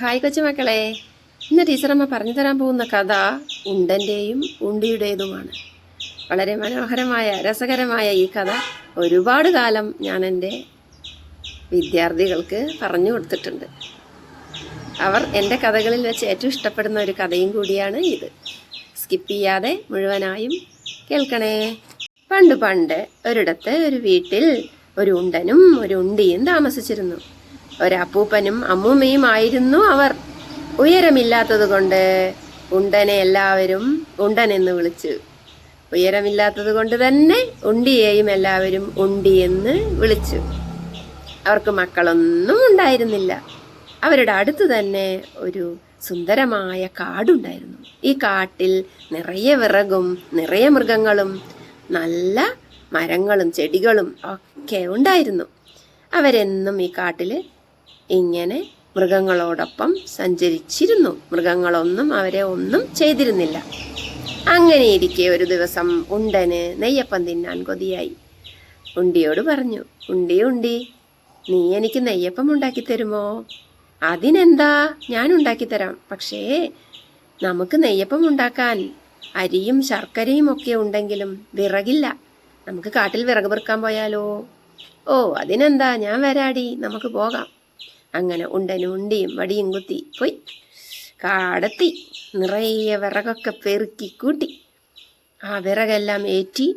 Hi കൊച്ചുമക്കളെ. ഇന്ന് ടീച്ചറമ്മ പറഞ്ഞു തരാൻ പോകുന്ന കഥ ഉണ്ടന്റെയും ഉണ്ടിയുടേതുമാണ്. വളരെ മനോഹരമായ രസകരമായ ഈ കഥ ഒരുപാട് കാലം ഞാൻ എന്റെ വിദ്യാർത്ഥികൾക്ക് പറഞ്ഞു കൊടുത്തിട്ടുണ്ട്. അവർ എന്റെ കഥകളിൽ വെച്ച് ഏറ്റവും ഇഷ്ടപ്പെടുന്ന ഒരു കഥയും കൂടിയാണ് ഇത്. സ്കിപ്പ് ചെയ്യാതെ മുഴുവനായും കേൾക്കണേ. പണ്ട് പണ്ട് ഒരിടത്ത് ഒരു വീട്ടിൽ ഒരു ഉണ്ടനും ഒരു ഉണ്ടിയും താമസിച്ചിരുന്നു. ഒരപ്പൂപ്പനും അമ്മൂമ്മയും ആയിരുന്നു അവർ. ഉയരമില്ലാത്തത് കൊണ്ട് ഉണ്ടനെ എല്ലാവരും ഉണ്ടൻ എന്ന് വിളിച്ചു. ഉയരമില്ലാത്തത് കൊണ്ട് തന്നെ ഉണ്ടിയെയും എല്ലാവരും ഉണ്ടി എന്ന് വിളിച്ചു. അവർക്ക് മക്കളൊന്നും ഉണ്ടായിരുന്നില്ല. അവരുടെ അടുത്ത് തന്നെ ഒരു സുന്ദരമായ കാടുണ്ടായിരുന്നു. ഈ കാട്ടിൽ നിറയെ വിറകും നിറയെ മൃഗങ്ങളും നല്ല മരങ്ങളും ചെടികളും ഒക്കെ ഉണ്ടായിരുന്നു. അവരെന്നും ഈ കാട്ടിൽ ഇങ്ങനെ മൃഗങ്ങളോടൊപ്പം സഞ്ചരിച്ചിരുന്നു. മൃഗങ്ങളൊന്നും അവരെ ഒന്നും ചെയ്തിരുന്നില്ല. അങ്ങനെ ഇരിക്കെ ഒരു ദിവസം ഉണ്ടന് നെയ്യപ്പം തിന്നാൻ കൊതിയായി. ഉണ്ടിയോട് പറഞ്ഞു ഉണ്ടി ഉണ്ടി നീ എനിക്ക് നെയ്യപ്പം ഉണ്ടാക്കി തരുമോ? അതിനെന്താ? ഞാൻ ഉണ്ടാക്കി തരാം. പക്ഷേ നമുക്ക് നെയ്യപ്പം ഉണ്ടാക്കാൻ അരിയും ശർക്കരയും ഒക്കെ ഉണ്ടെങ്കിലും വിറകില്ല. നമുക്ക് കാട്ടിൽ വിറക് പെറുക്കാൻ പോയാലോ? ഓ അതിനെന്താ? ഞാൻ വരാടി. നമുക്ക് പോകാം. അങ്ങനെ ഉണ്ടനും ഉണ്ടിയും വടിയും കുത്തി പോയി. കാടത്തി നിറയെ വിറകൊക്കെ പെറുക്കി കൂട്ടി. ആ വിറകെല്ലാം ഏറ്റി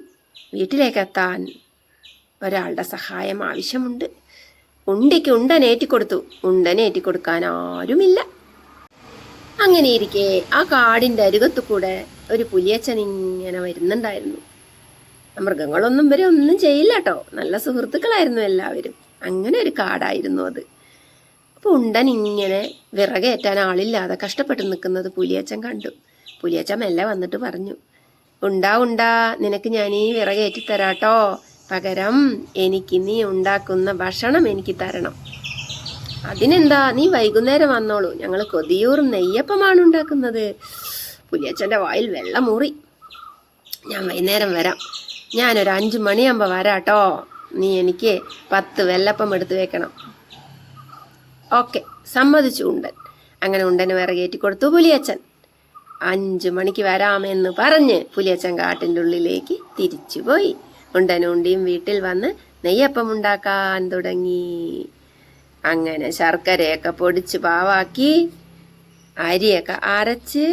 വീട്ടിലേക്കെത്താൻ ഒരാളുടെ സഹായം ആവശ്യമുണ്ട്. ഉണ്ടിക്ക് ഉണ്ടൻ ഏറ്റിക്കൊടുക്കാൻ ആരുമില്ല. അങ്ങനെ ഇരിക്കെ ആ കാടിന്റെ അരുകത്തു കൂടെ ഒരു പുലിയച്ഛൻ ഇങ്ങനെ വരുന്നുണ്ടായിരുന്നു. മൃഗങ്ങളൊന്നും വരെ ഒന്നും ചെയ്യില്ല കേട്ടോ നല്ല സുഹൃത്തുക്കളായിരുന്നു എല്ലാവരും. അങ്ങനെ ഒരു കാടായിരുന്നു അത്. അപ്പോൾ ഉണ്ടൻ ഇങ്ങനെ വിറകേറ്റാൻ ആളില്ലാതെ കഷ്ടപ്പെട്ട് നിൽക്കുന്നത് പുലിയച്ചൻ കണ്ടു. പുലിയച്ചൻ മെല്ലെ വന്നിട്ട് പറഞ്ഞു ഉണ്ടാ ഉണ്ടാ നിനക്ക് ഞാൻ ഈ വിറകേറ്റി തരാട്ടോ. പകരം എനിക്ക് നീ ഉണ്ടാക്കുന്ന ഭക്ഷണം എനിക്ക് തരണം. അതിനെന്താ നീ വൈകുന്നേരം വന്നോളൂ. ഞങ്ങൾ കൊതിയൂറും നെയ്യപ്പമാണ് ഉണ്ടാക്കുന്നത്. പുലിയച്ചന്റെ വായിൽ വെള്ളം വെള്ളമൂറി ഞാൻ വൈകുന്നേരം വരാം. ഞാനൊരു അഞ്ച് മണിയാകുമ്പോൾ വരാട്ടോ. നീ എനിക്ക് പത്ത് വെള്ളപ്പം എടുത്ത് വെക്കണം. ഓക്കെ സമ്മതിച്ചു ഉണ്ടൻ. അങ്ങനെ ഉണ്ടന് വിറകേറ്റി കൊടുത്തു പുലിയച്ചൻ അഞ്ചു മണിക്ക് വരാമെന്ന് പറഞ്ഞ് പുലിയച്ചൻ കാട്ടിന്റെ ഉള്ളിലേക്ക് തിരിച്ചുപോയി ഉണ്ടനും ഉണ്ടിയും വീട്ടിൽ വന്ന് നെയ്യപ്പം ഉണ്ടാക്കാൻ തുടങ്ങി. അങ്ങനെ ശർക്കരയൊക്കെ പൊടിച്ച് പാവാക്കി അരിയൊക്കെ അരച്ച്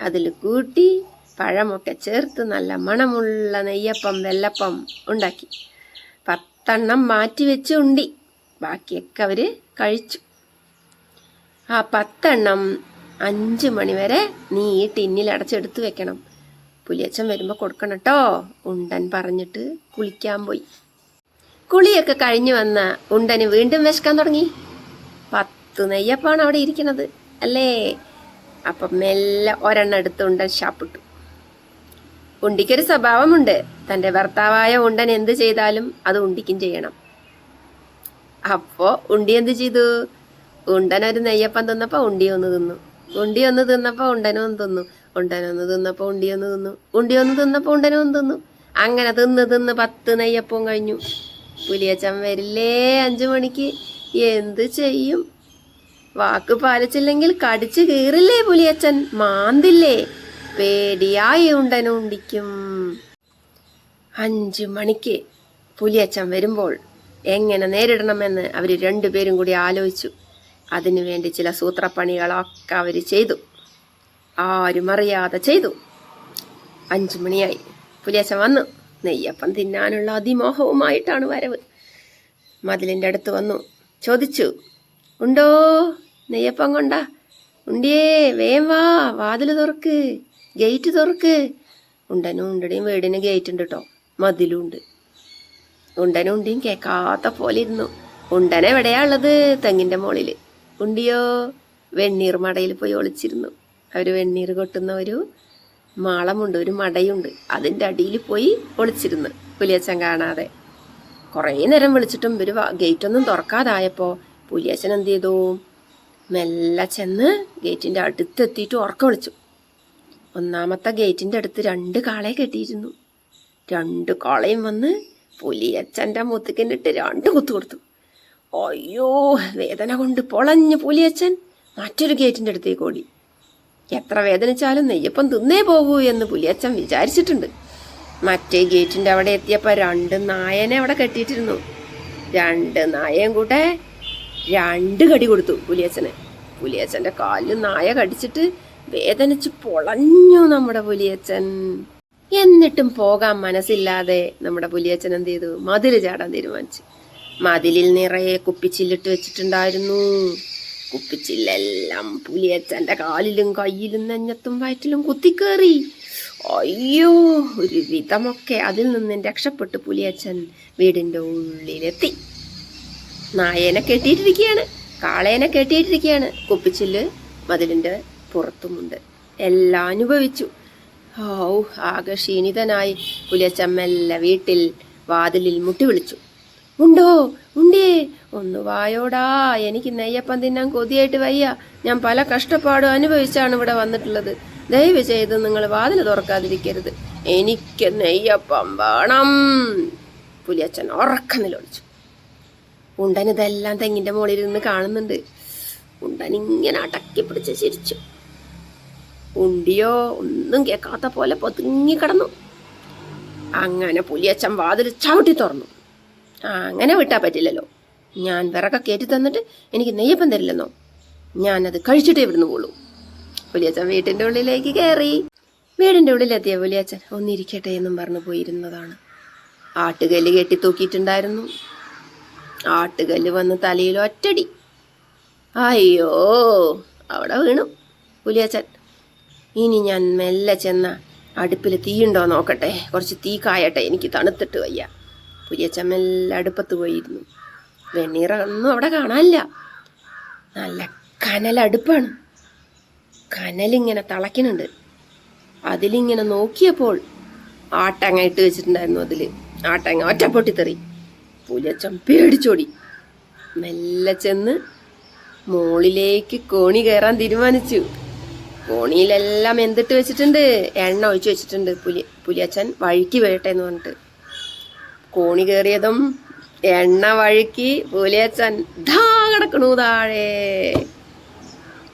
അതിൽ കൂട്ടി പഴമൊക്കെ ചേർത്ത് നല്ല മണമുള്ള നെയ്യപ്പം വെല്ലപ്പം ഉണ്ടാക്കി. പത്തെണ്ണം മാറ്റി വെച്ച് ഉണ്ടി. ബാക്കിയൊക്കെ അവർ കഴിച്ചു. ആ പത്തെണ്ണം അഞ്ച് മണിവരെ നീ ഈ ടിന്നിൽ അടച്ചെടുത്ത് വെക്കണം. പുലിയച്ചൻ വരുമ്പോൾ കൊടുക്കണം കേട്ടോ ഉണ്ടൻ പറഞ്ഞിട്ട് കുളിക്കാൻ പോയി. കുളിയൊക്കെ കഴിഞ്ഞു വന്ന ഉണ്ടന് വീണ്ടും വിശക്കാൻ തുടങ്ങി. പത്ത് നെയ്യപ്പാണ് അവിടെ ഇരിക്കുന്നത് അല്ലേ? അപ്പം മെല്ലെ ഒരെണ്ണം എടുത്ത് ഉണ്ടൻ ഷാപ്പിട്ടു. ഉണ്ടിക്കൊരു സ്വഭാവമുണ്ട്. തന്റെ ഭർത്താവായ ഉണ്ടൻ എന്ത് ചെയ്താലും അത് ഉണ്ടിക്കും ചെയ്യണം. അപ്പോൾ ഉണ്ടി എന്ത് ചെയ്തു? ഉണ്ടനൊരു നെയ്യപ്പം തിന്നപ്പോൾ ഉണ്ടി ഒന്ന് തിന്നു. ഉണ്ടി ഒന്ന് തിന്നപ്പോൾ ഉണ്ടനും തിന്നു. ഉണ്ടനൊന്ന് തിന്നപ്പോൾ ഉണ്ടി ഒന്ന് തിന്നു. ഉണ്ടി ഒന്ന് തിന്നപ്പോൾ ഉണ്ടനും തിന്നു. അങ്ങനെ തിന്ന് തിന്ന് പത്ത് നെയ്യപ്പവും കഴിഞ്ഞു. പുലിയച്ചൻ വരില്ലേ അഞ്ചു മണിക്ക്? എന്ത് ചെയ്യും? വാക്ക് പാലിച്ചില്ലെങ്കിൽ കടിച്ചു കീറില്ലേ പുലിയച്ചൻ? മാന്തില്ലേ? പേടിയായി ഉണ്ടനും ഉണ്ടിക്കും. അഞ്ചു മണിക്ക് പുലിയച്ചൻ വരുമ്പോൾ എങ്ങനെ നേരിടണമെന്ന് അവർ രണ്ടുപേരും കൂടി ആലോചിച്ചു. അതിനുവേണ്ടി ചില സൂത്രപ്പണികളൊക്കെ അവർ ചെയ്തു. ആരും അറിയാതെ ചെയ്തു. അഞ്ചു മണിയായി. പുലേശൻ വന്നു. നെയ്യപ്പം തിന്നാനുള്ള അതിമോഹവുമായിട്ടാണ് വരവ്. മതിലിന്റെ അടുത്ത് വന്നു. ചോദിച്ചു ഉണ്ടോ? നെയ്യപ്പം കൊണ്ടാ? ഉണ്ടിയേ വേം വാ. വാതിൽ തുറക്ക്. ഗേറ്റ് തുറക്ക്. ഉണ്ടനും ഉണ്ടടിയും വീടിന് ഗേറ്റ് ഉണ്ട് കേട്ടോ മതിലും ഉണ്ട് ഉണ്ടനും ഉണ്ടിയും കേൾക്കാത്ത പോലെ ഇരുന്നു. ഉണ്ടനെവിടെയാ ഉള്ളത്? തെങ്ങിന്റെ മുകളിൽ ഉണ്ടിയോ? വെണ്ണീർ മടയിൽ പോയി ഒളിച്ചിരുന്നു. അവർ വെണ്ണീർ കൊട്ടുന്ന ഒരു മാളമുണ്ട് ഒരു മടയുണ്ട്. അതിന്റെ അടിയിൽ പോയി ഒളിച്ചിരുന്നു. പുലിയച്ചൻ കാണാതെ. കുറേ നേരം വിളിച്ചിട്ടും ഇവർ ഗേറ്റൊന്നും തുറക്കാതായപ്പോൾ പുലിയച്ചൻ എന്ത് ചെയ്തു? മെല്ലെ ചെന്ന് ഗേറ്റിന്റെ അടുത്തെത്തിയിട്ട് ഉറക്കം വിളിച്ചു ഒന്നാമത്തെ ഗേറ്റിന്റെ അടുത്ത് രണ്ട് കാളയെ കെട്ടിയിരുന്നു. രണ്ട് കാളയും വന്ന് പുലിയച്ചന്റെ മുത്തുക്കിനിട്ട് രണ്ട് കുത്തു കൊടുത്തു. അയ്യോ വേദന കൊണ്ട് പൊളഞ്ഞ് പുലിയച്ചൻ മറ്റൊരു ഗേറ്റിന്റെ അടുത്തേക്ക് ഓടി. എത്ര വേദനിച്ചാലും നെയ്യപ്പം തിന്നേ പോകൂ എന്ന് പുലിയച്ചൻ വിചാരിച്ചിട്ടുണ്ട്. മറ്റേ ഗേറ്റിന്റെ അവിടെ എത്തിയപ്പോൾ രണ്ട് നായനെ അവിടെ കെട്ടിയിട്ടിരുന്നു. രണ്ട് നായയും കൂടെ രണ്ട് കടി കൊടുത്തു പുലിയച്ചന് പുലിയച്ചന്റെ കാലിൽ നായ കടിച്ചിട്ട് വേദനിച്ച് പൊളഞ്ഞു നമ്മുടെ പുലിയച്ചൻ എന്നിട്ടും പോകാൻ മനസ്സില്ലാതെ നമ്മുടെ പുലിയച്ചൻ എന്ത് ചെയ്തു? മതിൽ ചാടാൻ തീരുമാനിച്ചു. മതിലിൽ നിറയെ കുപ്പിച്ചില്ലിട്ട് വെച്ചിട്ടുണ്ടായിരുന്നു. കുപ്പിച്ചില്ലെല്ലാം പുലിയച്ചന്റെ കാലിലും കയ്യിലും നെഞ്ഞത്തും വയറ്റിലും കുത്തിക്കേറി. അയ്യോ ഒരു വിധമൊക്കെ അതിൽ നിന്നും രക്ഷപ്പെട്ട് പുലിയച്ചൻ വീടിന്റെ ഉള്ളിലെത്തി. നായേനെ കെട്ടിയിട്ടിരിക്കുകയാണ് കാളേനെ കെട്ടിയിട്ടിരിക്കുകയാണ് കുപ്പിച്ചില്ല് മതിലിന്റെ പുറത്തുമുണ്ട്. എല്ലാം അനുഭവിച്ചു. ഔ ആകെ ക്ഷീണിതനായി പുലിയച്ചൻ മെല്ലെ വീട്ടിൽ വാതിലിൽ മുട്ടി വിളിച്ചു. ഉണ്ടോ? ഉണ്ടേ. ഒന്ന് വായോടാ. എനിക്ക് നെയ്യപ്പം തിന്നാൻ കൊതിയായിട്ട് വയ്യ. ഞാൻ പല കഷ്ടപ്പാടും അനുഭവിച്ചാണ് ഇവിടെ വന്നിട്ടുള്ളത്. ദയവ് ചെയ്ത് നിങ്ങൾ വാതിൽ തുറക്കാതിരിക്കരുത്. എനിക്ക് നെയ്യപ്പം വേണം. പുലിയച്ചൻ ഉറക്കം നിലവിളിച്ചു. ഉണ്ടൻ ഇതെല്ലാം തെങ്ങിന്റെ മുകളിൽ നിന്ന് കാണുന്നുണ്ട്. ഉണ്ടൻ ഇങ്ങനെ അടക്കി പിടിച്ച് ചിരിച്ചു. ഉണ്ടിയോ? ഒന്നും കേൾക്കാത്ത പോലെ പൊതുങ്ങി കിടന്നു. അങ്ങനെ പുലിയച്ചൻ വാതിൽ ചവിട്ടി തുറന്നു. അങ്ങനെ വിട്ടാ പറ്റില്ലല്ലോ. ഞാൻ വിറകൊക്കെ കയറ്റി തന്നിട്ട് എനിക്ക് നെയ്യപ്പം തരില്ലെന്നോ? ഞാനത് കഴിച്ചിട്ടേ ഇവിടുന്ന് പോളൂ പുലിയച്ചൻ വീട്ടിന്റെ ഉള്ളിലേക്ക് കയറി വീടിന്റെ ഉള്ളിലെത്തിയ പുലിയച്ചൻ ഒന്നിരിക്കട്ടെ എന്നും പറഞ്ഞു പോയിരുന്നതാണ്. ആട്ടുകല്ല് കെട്ടി തൂക്കിയിട്ടുണ്ടായിരുന്നു. ആട്ടുകല്ല് വന്ന് തലയിൽ ഒറ്റടി. അയ്യോ അവിടെ വീണു പുലിയച്ചൻ ഇനി ഞാൻ മെല്ലെ ചെന്ന അടുപ്പിൽ തീയുണ്ടോ നോക്കട്ടെ. കുറച്ച് തീ കായട്ടെ. എനിക്ക് തണുത്തിട്ട് വയ്യ. പുലിയച്ചൻ മെല്ലെ അടുപ്പത്ത് പോയിരുന്നു. വെണ്ണീറൊന്നും അവിടെ കാണാനില്ല. നല്ല കനലടുപ്പാണ്. കനലിങ്ങനെ തിളയ്ക്കുന്നുണ്ട്. അതിലിങ്ങനെ നോക്കിയപ്പോൾ ആട്ടങ്ങ ഇട്ട് വെച്ചിട്ടുണ്ടായിരുന്നു അതിൽ ആട്ടങ്ങ ഒറ്റ പൊട്ടിത്തെറി. പുലിയച്ചൻ പേടിച്ചോടി. മെല്ലെ ചെന്ന് മോളിലേക്ക് കോണി കയറാൻ തീരുമാനിച്ചു. കോണിയിലെല്ലാം എന്തിട്ട് വെച്ചിട്ടുണ്ട്? എണ്ണ ഒഴിച്ചു വെച്ചിട്ടുണ്ട് പുലി പുലിയച്ചൻ വഴിക്ക് വീഴട്ടെ എന്ന് പറഞ്ഞിട്ട്. കോണി കയറിയതും എണ്ണ വഴുക്കി പുലിയച്ചൻ ധാ കിടക്കണു താഴെ.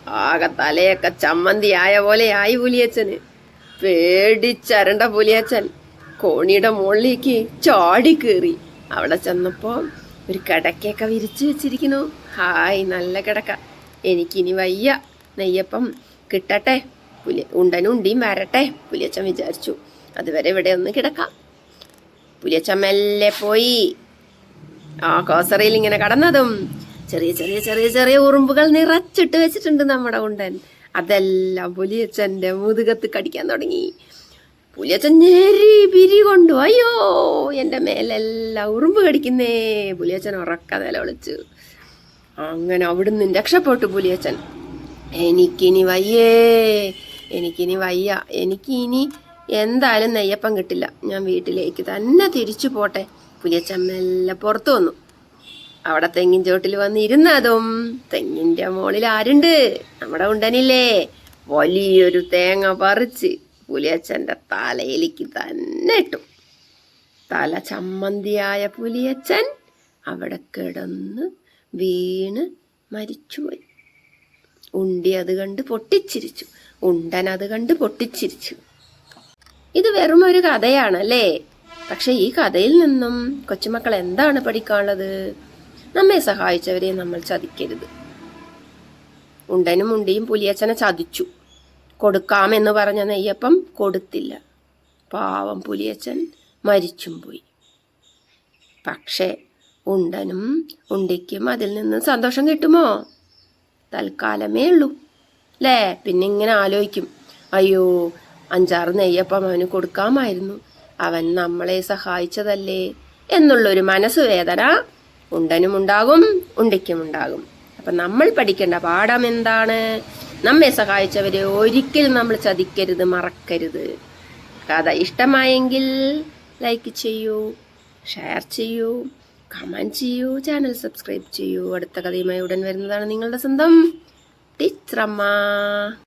ആകെ തലയൊക്കെ ചമ്മന്തി ആയ പോലെ ആയി പുലിയച്ചന്. പേടിച്ചരണ്ട പുലിയച്ചൻ കോണിയുടെ മുകളിലേക്ക് ചാടി കയറി അവിടെ ചെന്നപ്പോൾ ഒരു കിടക്കയൊക്കെ വിരിച്ചു വെച്ചിരിക്കുന്നു. ഹായ് നല്ല കിടക്ക. എനിക്കിനി വയ്യ. നെയ്യപ്പം കിട്ടട്ടെ? പുലി ഉണ്ടനും ഉണ്ടിയും വരട്ടെ? പുലിയച്ചൻ വിചാരിച്ചു. അതുവരെ ഇവിടെ ഒന്ന് കിടക്കാം. പുലിയച്ചൻ മെല്ലെ പോയി. ആ കോസറയിൽ ഇങ്ങനെ കടന്നതും ചെറിയ ചെറിയ ചെറിയ ചെറിയ ഉറുമ്പുകൾ നിറച്ചിട്ട് വെച്ചിട്ടുണ്ട് നമ്മുടെ ഉണ്ടൻ അതെല്ലാം പുലിയച്ചന്റെ മുതുകത്ത് കടിക്കാൻ തുടങ്ങി. പുലിയച്ചൻ ഞെരി പിരി കൊണ്ടു. അയ്യോ എന്റെ മേലെല്ലാം ഉറുമ്പ് കടിക്കുന്നേ. പുലിയച്ചൻ ഉറക്ക നിലവിളിച്ചു. അങ്ങനെ അവിടുന്ന് രക്ഷപ്പെട്ടു പുലിയച്ചൻ എനിക്കിനി വയ്യേ. എനിക്കിനി വയ്യ. എനിക്കിനി എന്തായാലും നെയ്യപ്പം കിട്ടില്ല. ഞാൻ വീട്ടിലേക്ക് തന്നെ തിരിച്ചു പോട്ടെ. പുലിയച്ചൻ മെല്ലെ പുറത്തു വന്നു. അവിടെ തെങ്ങിൻ ചോട്ടിൽ വന്നിരുന്നതും തെങ്ങിന്റെ മുകളിൽ ആരുണ്ട്? നമ്മുടെ ഉണ്ടനില്ലേ. വലിയൊരു തേങ്ങ പറിച്ച് പുലിയച്ചന്റെ തലയിലേക്ക് തന്നെ ഇട്ടു. തല ചമ്മന്തിയായ പുലിയച്ചൻ അവിടെ കിടന്ന് വീണ് മരിച്ചുപോയി. ഉണ്ടി അത് കണ്ട് പൊട്ടിച്ചിരിച്ചു. ഉണ്ടൻ അത് കണ്ട് പൊട്ടിച്ചിരിച്ചു. ഇത് വെറും ഒരു കഥയാണ് അല്ലേ പക്ഷെ ഈ കഥയിൽ നിന്നും കൊച്ചുമക്കൾ എന്താണ് പഠിക്കാനുള്ളത്? നമ്മെ സഹായിച്ചവരെ നമ്മൾ ചതിക്കരുത്. ഉണ്ടനും ഉണ്ടിയും പുലിയച്ഛനെ ചതിച്ചു. കൊടുക്കാമെന്ന് പറഞ്ഞ നെയ്യപ്പം കൊടുത്തില്ല. പാവം പുലിയച്ഛൻ മരിച്ചും പോയി. പക്ഷേ ഉണ്ടനും ഉണ്ടിക്കും അതിൽ നിന്ന് സന്തോഷം കിട്ടുമോ? തൽക്കാലമേ ഉള്ളൂ. അല്ലേ പിന്നെ ഇങ്ങനെ ആലോചിക്കും. അയ്യോ അഞ്ചാറ് നെയ്യപ്പം അവന് കൊടുക്കാമായിരുന്നു. അവൻ നമ്മളെ സഹായിച്ചതല്ലേ എന്നുള്ളൊരു മനസ്സ് വേദന ഉണ്ടനും ഉണ്ടാകും ഉണ്ടയ്ക്കും ഉണ്ടാകും. അപ്പൊ നമ്മൾ പഠിക്കേണ്ട പാഠം എന്താണ്? നമ്മെ സഹായിച്ചവരെ ഒരിക്കലും നമ്മൾ ചതിക്കരുത് മറക്കരുത്. കഥ ഇഷ്ടമായെങ്കിൽ ലൈക്ക് ചെയ്യൂ ഷെയർ ചെയ്യൂ കമന്റ് ചെയ്യൂ ചാനൽ സബ്സ്ക്രൈബ് ചെയ്യൂ. അടുത്ത കഥയുമായി ഉടൻ വരുന്നതാണ് നിങ്ങളുടെ സ്വന്തം ടീച്ചറമ്മ.